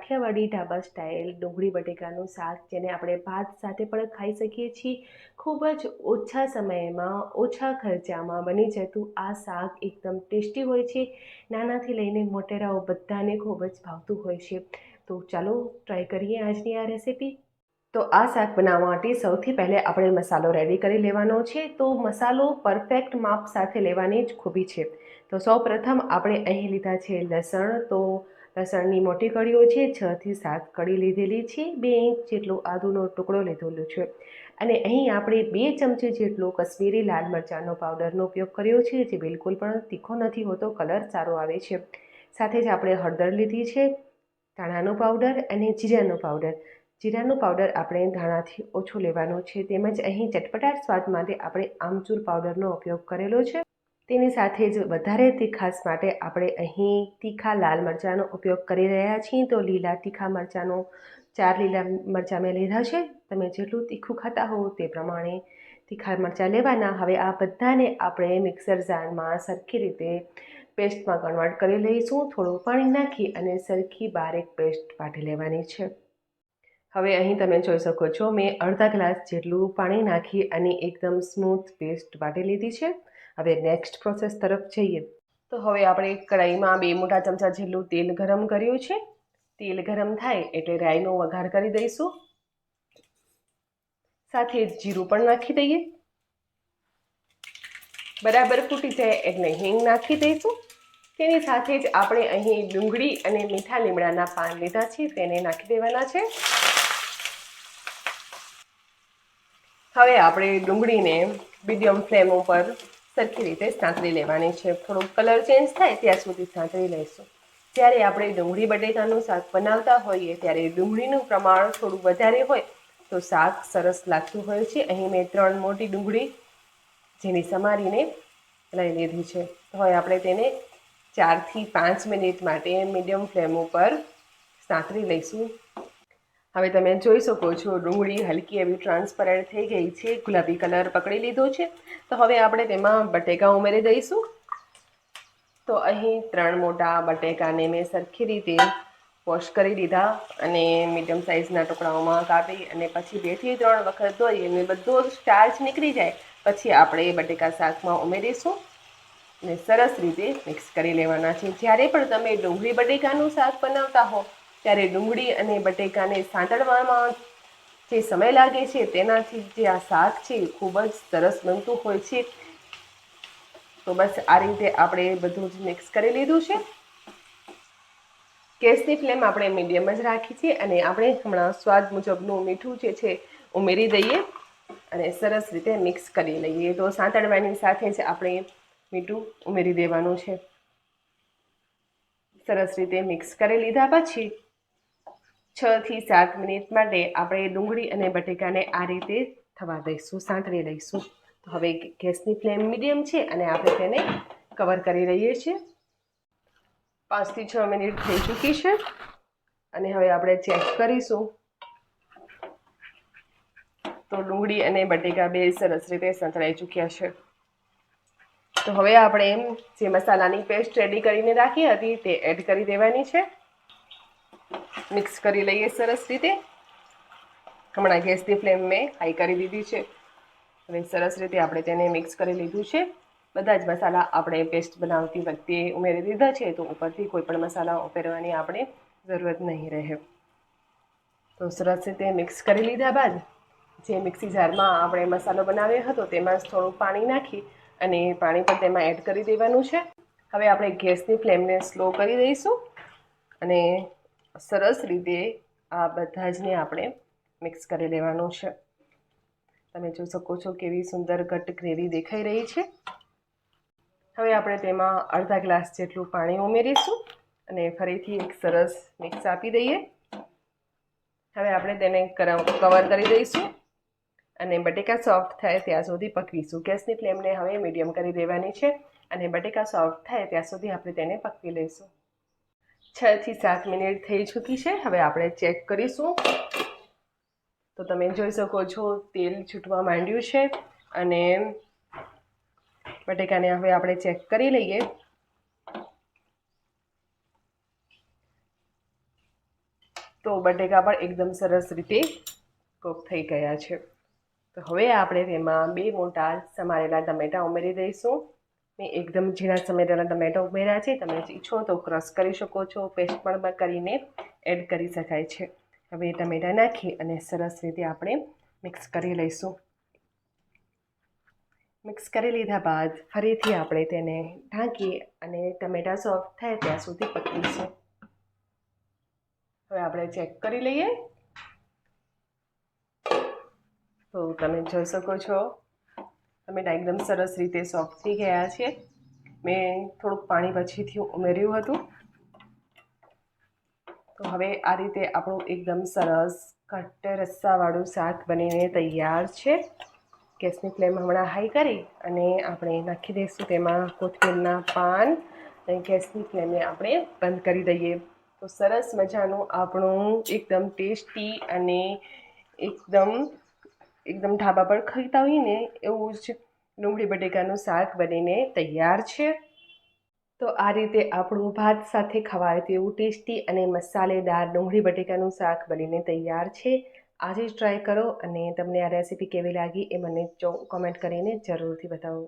Kathiawadi dhaba style ડુંગળી બટેકાનું શાક જેને આપણે ભાત સાથે પણ ખાઈ શકીએ છીએ. ખૂબ જ ઓછા સમયમાં, ઓછા ખર્ચામાં બની જતું આ શાક એકદમ ટેસ્ટી હોય છે. નાનાથી લઈને મોટેરાઓ બધાને ખૂબ જ ભાવતું હોય છે. તો ચાલો ટ્રાય કરીએ આજની આ રેસીપી તો આ શાક બનાવવા માટે સૌથી પહેલે આપણે મસાલો રેડી કરી લેવાનો છે. તો મસાલો પરફેક્ટ માપ સાથે લેવાની જ ખૂબી છે. તો સૌ પ્રથમ આપણે અહીં લીધા છે લસણ. તો લસણની મોટી કળીઓ છે છથી સાત કળી લીધેલી છે, બે ઇંચ જેટલો આદુનો ટુકડો લીધેલો છે. અને અહીં આપણે બે ચમચી જેટલો કશ્મીરી લાલ મરચાંનો પાવડરનો ઉપયોગ કર્યો છે, જે બિલકુલ પણ તીખો નથી હોતો, કલર સારો આવે છે. સાથે જ આપણે હળદર લીધી છે, ધાણાનો પાવડર અને જીરાનો પાવડર. જીરાનો પાવડર આપણે ધાણાથી ઓછો લેવાનો છે, તેમજ અહીં ચટપટાટ સ્વાદ માટે આપણે આમચૂર પાવડરનો ઉપયોગ કરેલો છે. તેની સાથે જ વધારે તીખાસ માટે આપણે અહીં તીખા લાલ મરચાંનો ઉપયોગ કરી રહ્યા છીએ. તો લીલા તીખા મરચાંનો, ચાર લીલા મરચાં મેં લીધા છે. તમે જેટલું તીખું ખાતા હો તે પ્રમાણે તીખા મરચાં લેવાના. હવે આ બધાને આપણે મિક્સર જારમાં સરખી રીતે પેસ્ટમાં કન્વર્ટ કરી લઈશું. થોડું પાણી નાખી અને સરખી બારીક પેસ્ટ વાટી લેવાની છે. હવે અહીં તમે જોઈ શકો છો, મેં અડધા ગ્લાસ જેટલું પાણી નાખી અને એકદમ સ્મૂથ પેસ્ટ વાટી લીધી છે. હવે નેક્સ્ટ પ્રોસેસ તરફ જઈએ. તો હવે આપણે કઢાઈમાં બે મોટા ચમચા જેટલું તેલ ગરમ કર્યું છે. તેલ ગરમ થાય એટલે રાઈનો વઘાર કરી દઈશું. સાથે જીરું પણ નાખી દઈએ. બરાબર ફૂટી જાય એટલે હિંગ નાખી દઈશું. તેની સાથે જ આપણે અહીં ડુંગળી અને મીઠા લીમડાના પાન લીધા છે, તેને નાખી દેવાના છે. હવે આપણે ડુંગળીને મીડિયમ ફ્લેમ ઉપર સરખી રીતે સાંતળી લેવાની છે. થોડો કલર ચેન્જ થાય ત્યાં સુધી સાંતળી લઈશું. જ્યારે આપણે ડુંગળી બટેકાનું શાક બનાવતા હોઈએ, ત્યારે ડુંગળીનું પ્રમાણ થોડું વધારે હોય, તો શાક સરસ લાગતું હોય છે. અહીં મેં ત્રણ મોટી ડુંગળી જેની સમારીને લઈ લીધી છે. હવે આપણે તેને ચારથી પાંચ મિનિટ માટે મીડિયમ ફ્લેમ ઉપર સાંતળી લઈશું. હવે તમે જોઈ શકો છો, ડુંગળી હલકી એવી ટ્રાન્સપરન્ટ થઈ ગઈ છે, ગુલાબી કલર પકડી લીધો છે. તો હવે આપણે તેમાં બટેકા ઉમેરી દઈશું. તો અહીં ત્રણ મોટા બટેકાને મેં સરખી રીતે વોશ કરી દીધા અને મીડિયમ સાઇઝના ટુકડાઓમાં કાપી અને પછી બેથી ત્રણ વખત ધોઈ અને બધો સ્ટાર્ચ નીકળી જાય. પછી આપણે બટેકા શાકમાં ઉમેરીશું અને સરસ રીતે મિક્સ કરી લેવાના છે. જ્યારે પણ તમે ડુંગળી બટેકાનું શાક બનાવતા હો ત્યારે ડુંગળી અને બટેકાને સાંતળવામાં જે સમય લાગે છે, તેનાથી જે આ શાક છે ખૂબ જ સરસ બનતું હોય છે. તો બસ આ રીતે આપણે બધું જ મિક્સ કરી લીધું છે. ગેસની ફ્લેમ આપણે મીડિયમ જ રાખી છે અને આપણે હમણાં સ્વાદ મુજબનું મીઠું જે છે, ઉમેરી દઈએ અને સરસ રીતે મિક્સ કરી લઈએ. તો સાંતળવાની સાથે જ આપણે મીઠું ઉમેરી દેવાનું છે. સરસ રીતે મિક્સ કરી લીધા પછી છ થી સાત મિનિટ માટે આપણે ડુંગળી અને બટેકાને આ રીતે થવા દઈશું, સાંતળી લઈશું. તો હવે ગેસની ફ્લેમ મીડિયમ છે અને આપણે તેને કવર કરી રહીએ છીએ. પાંચથી છ મિનિટ થઈ ચૂકી છે અને હવે આપણે ચેક કરીશું. તો ડુંગળી અને બટેકા બે સરસ રીતે સંતળાઈ ચૂક્યા છે. તો હવે આપણે જે મસાલાની પેસ્ટ રેડી કરીને રાખી હતી તે એડ કરી દેવાની છે. મિક્સ કરી લઈએ સરસ રીતે. હમણાં ગેસની ફ્લેમ મેં હાઈ કરી દીધી છે. હવે સરસ રીતે આપણે તેને મિક્સ કરી લીધું છે. બધા જ મસાલા આપણે પેસ્ટ બનાવતી વખતે ઉમેરી દીધા છે, તો ઉપરથી કોઈ પણ મસાલા ઉમેરવાની આપણે જરૂરત નહીં રહે. તો સરસ રીતે મિક્સ કરી લીધા બાદ જે મિક્સી જારમાં આપણે મસાલો બનાવ્યો હતો, તેમાં જ થોડું પાણી નાખી અને પાણી પણ તેમાં એડ કરી દેવાનું છે. હવે આપણે ગેસની ફ્લેમને સ્લો કરી દઈશું અને સરસ રીતે આ બધા જને આપણે મિક્સ કરી લેવાનું છે. તમે જોઈ શકો છો કેવી સુંદર ઘટ ગ્રેવી દેખાઈ રહી છે. હવે આપણે તેમાં અડધા ગ્લાસ જેટલું પાણી ઉમેરીશું અને ફરીથી એક સરસ મિક્સ આપી દઈએ. હવે આપણે તેને કવર કરી દઈશું અને બટેકા સોફ્ટ થાય ત્યાં સુધી પકવીશું. ગેસની ફ્લેમને હવે મીડિયમ કરી દેવાની છે અને બટેકા સોફ્ટ થાય ત્યાં સુધી આપણે તેને પકવી લઈશું. છ થી સાત મિનિટ થઈ ચૂકી છે. હવે આપણે ચેક કરીશું. તો તમે જોઈ શકો છો, તેલ છૂટવા માંડ્યું છે અને બટેકાને હવે આપણે ચેક કરી લઈએ. તો બટેકા પણ એકદમ સરસ રીતે કૂક થઈ ગયા છે. તો હવે આપણે તેમાં બે મોટા સમારેલા ટમેટાં ઉમેરી દઈશું. મેં એકદમ ઝીણા સમારેલા ટમેટા ઉમેર્યા છે. તમે ઈચ્છો તો ક્રશ કરી શકો છો. પેસ્ટ પણ કરીને એડ કરી શકાય છે. હવે ટમેટાં નાખી અને સરસ રીતે આપણે મિક્સ કરી લઈશું. મિક્સ કરી લીધા બાદ ફરીથી આપણે તેને ઢાંકી અને ટમેટાં સોફ્ટ થાય ત્યાં સુધી પકવીશું. હવે આપણે ચેક કરી લઈએ. તો તમે જોઈ શકો છો ટમેટા એકદમ સરસ રીતે સોફ્ટ થઈ ગયા છે. મેં થોડુંક પાણી પછીથી ઉમેર્યું હતું. તો હવે આ રીતે આપણું એકદમ સરસ ઘટ્ટ રસ્સાવાળું શાક બનીને તૈયાર છે. ગેસની ફ્લેમ હમણાં હાઈ કરી અને આપણે નાખી દઈશું તેમાં કોથમીરના પાન. અને ગેસની ફ્લેમને આપણે બંધ કરી દઈએ. તો સરસ મજાનું આપણું એકદમ ટેસ્ટી અને એકદમ એકદમ ઢાબા પર ખાતા હોઈએ ને એવું જ ડુંગળી બટેકાનું શાક બનીને તૈયાર છે. તો આ રીતે આપણું ભાત સાથે ખવાય તેવું ટેસ્ટી અને મસાલેદાર ડુંગળી બટેકાનું શાક બનીને તૈયાર છે. આજે જ ટ્રાય કરો અને તમને આ રેસીપી કેવી લાગી એ મને કોમેન્ટ કરીને જરૂરથી બતાવો.